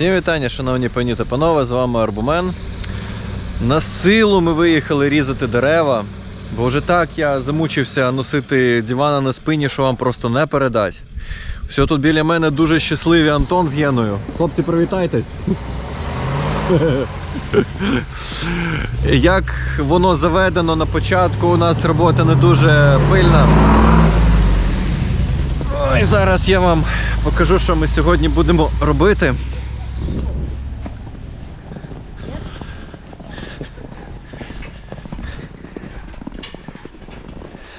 Всім вітання, шановні пані та панове, з вами Арбумен. На силу ми виїхали різати дерева, бо вже так я замучився носити дивана на спині, що вам просто не передать. Все тут біля мене дуже щасливі Антон з Єною. Хлопці, привітайтесь. Як воно заведено на початку, у нас робота не дуже пильна. Ой, зараз я вам покажу, що ми сьогодні будемо робити.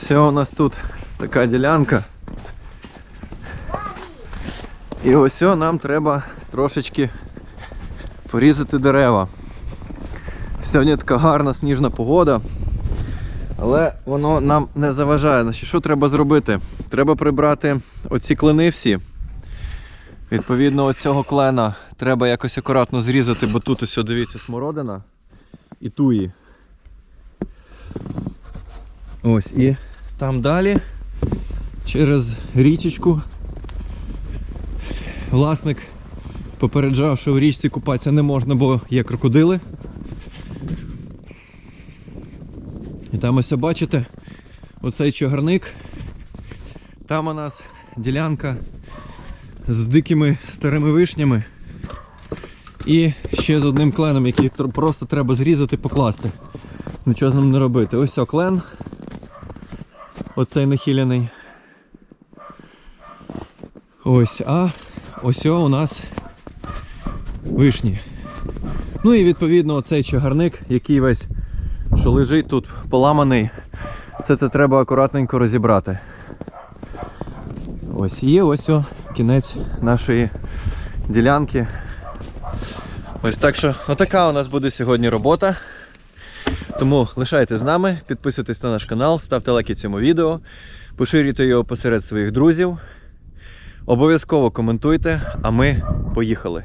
Все у нас тут така ділянка. І ось нам треба трошечки порізати дерева. Сьогодні така гарна сніжна погода. Але воно нам не заважає. Що треба зробити? Треба прибрати оці клини всі. Відповідно, оцього клена треба якось акуратно зрізати, бо тут ось, дивіться, смородина і туї. Ось, і там далі через річечку власник попереджав, що в річці купатися не можна, бо є крокодили. І там ось бачите, оцей чагарник. Там у нас ділянка з дикими старими вишнями. І ще з одним кленом, який просто треба зрізати, покласти. Нічого з ним не робити. Ось о клен. Оцей нахилений. Ось, а ось о у нас вишні. Ну і відповідно оцей чагарник, який весь що лежить тут поламаний, все це треба акуратненько розібрати. Ось є ось о, кінець нашої ділянки. Ось так що, отака у нас буде сьогодні робота. Тому лишайте з нами, підписуйтесь на наш канал, ставте лайки цьому відео, поширюйте його посеред своїх друзів. Обов'язково коментуйте, а ми поїхали.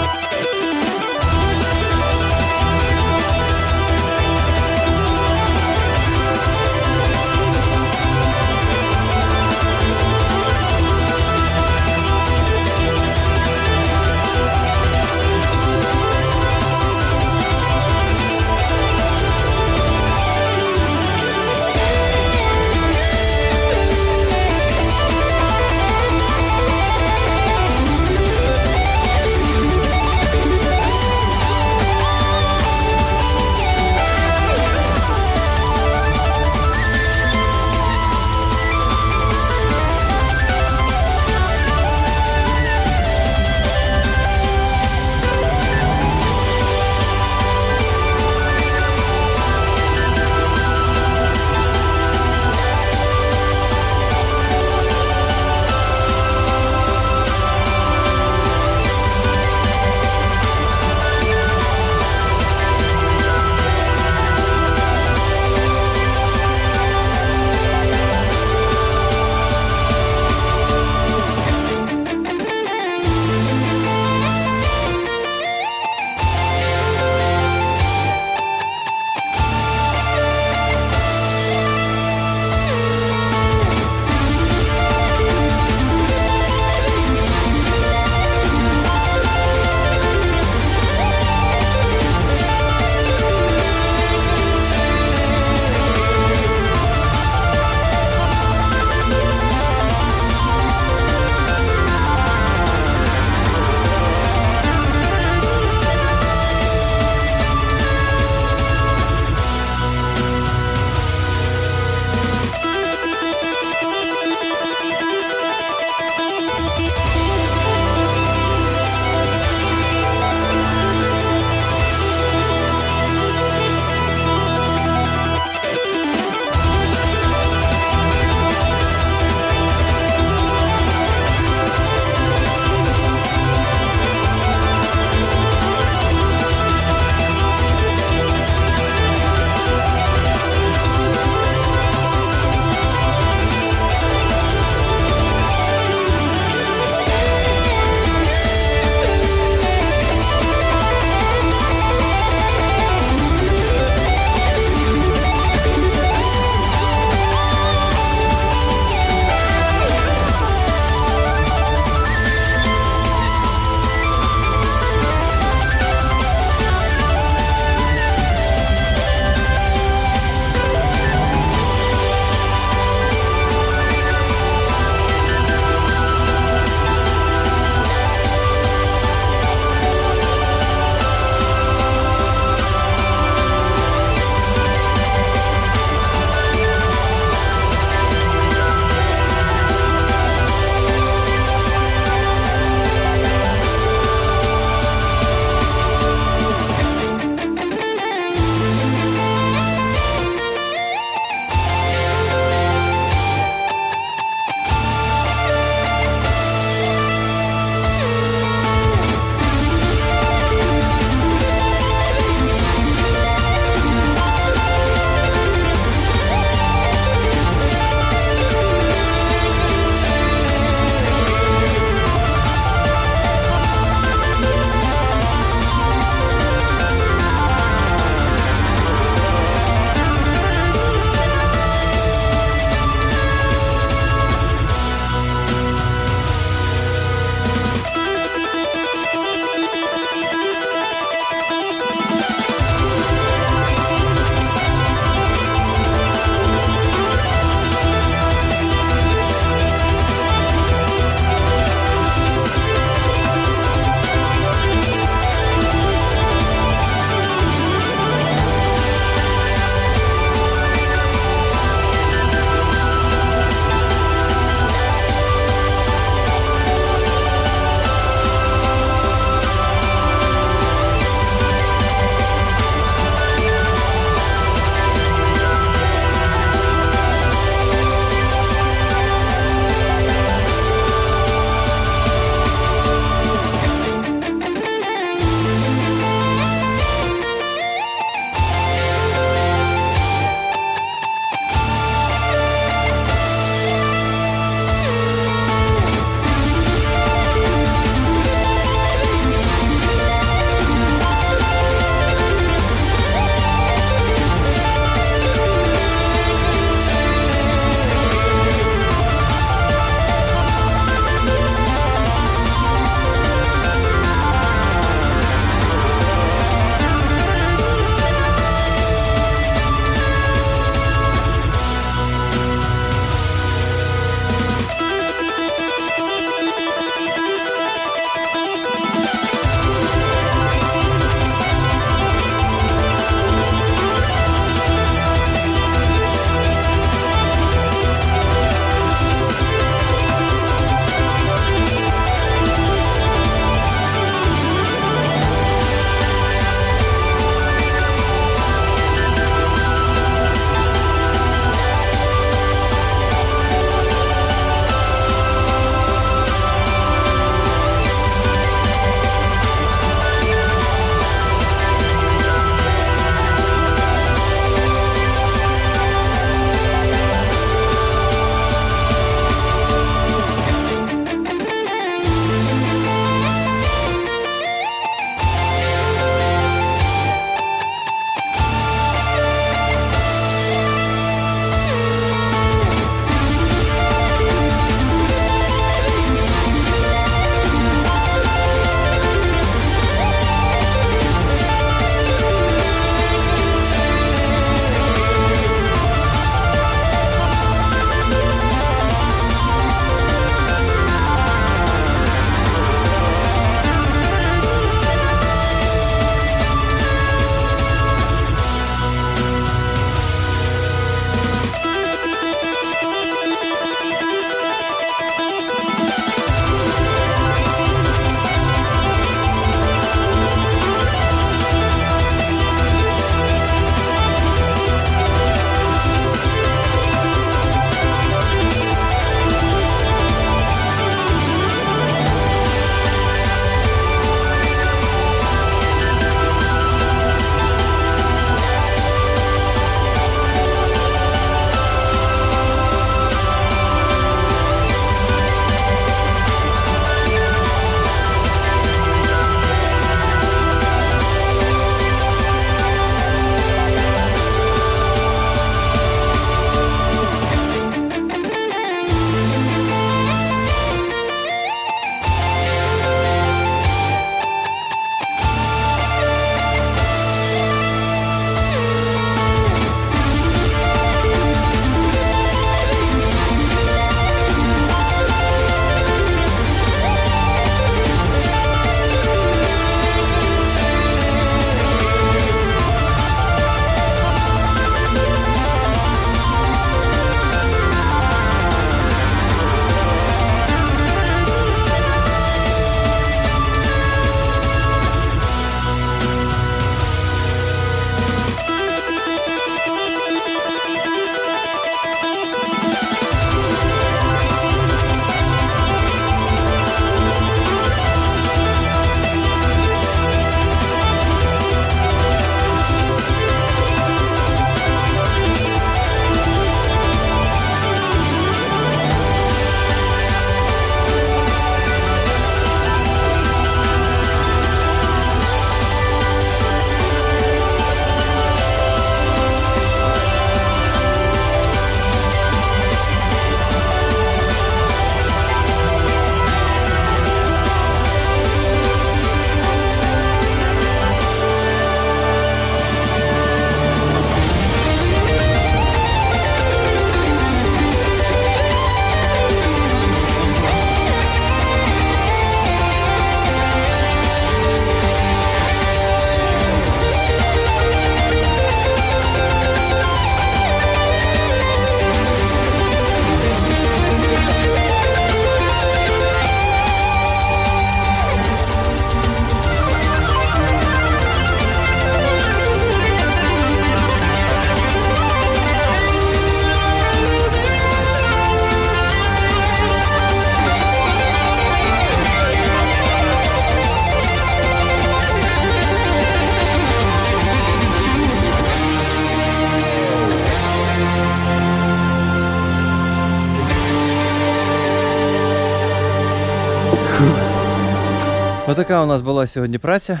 Отака у нас була сьогодні праця.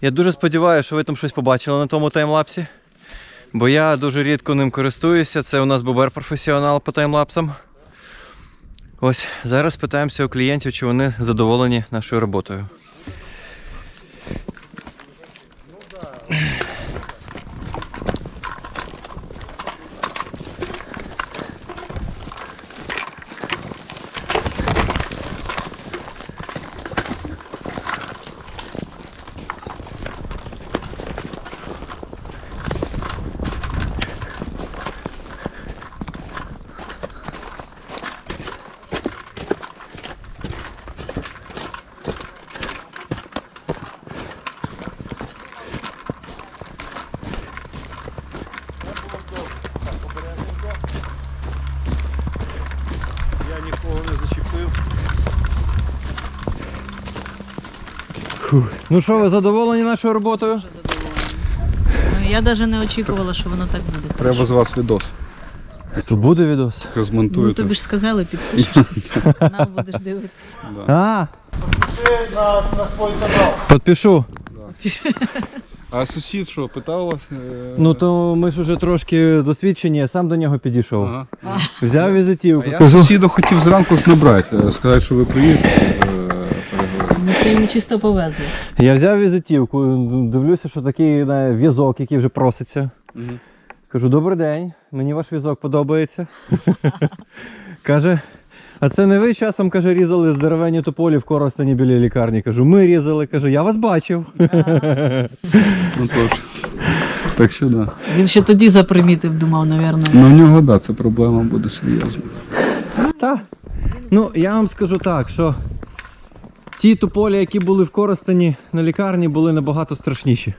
Я дуже сподіваюся, що ви там щось побачили на тому таймлапсі. Бо я дуже рідко ним користуюся. Це у нас бубер професіонал по таймлапсам. Ось зараз питаємося у клієнтів, чи вони задоволені нашою роботою. Я Ну що, ви задоволені нашою роботою? Ну, я навіть не очікувала, що воно так буде. Треба з вас відос. То буде відос. Ну Розмонтуєте. тобі ж сказали, підпишешся. Канал будеш дивитися. А, на, на свій канал. підпишу. А сусід що, питав вас? е, Ну то ми ж уже трошки досвідчені, я сам до нього підійшов. Ага. Взяв візитівку. Я сусіду хотів зранку ж набрати, е, сказати, що ви приїдете. Йому чисто повезли. Я взяв візитівку, дивлюся, що такий на, візок, який вже проситься. Мгм. Кажу, добрий день, мені ваш візок подобається. Каже, а це не ви часом каже, різали здоровенні тополі в Коростені біля лікарні. Кажу, ми різали. Каже, я вас бачив. Ну точно. Так що да. Він ще тоді запримітив, думав, напевно. Ну в нього да, це проблема буде серйозна. Та. Ну, я вам скажу так, що ті тополі, які були в Коростені на лікарні, були набагато страшніші.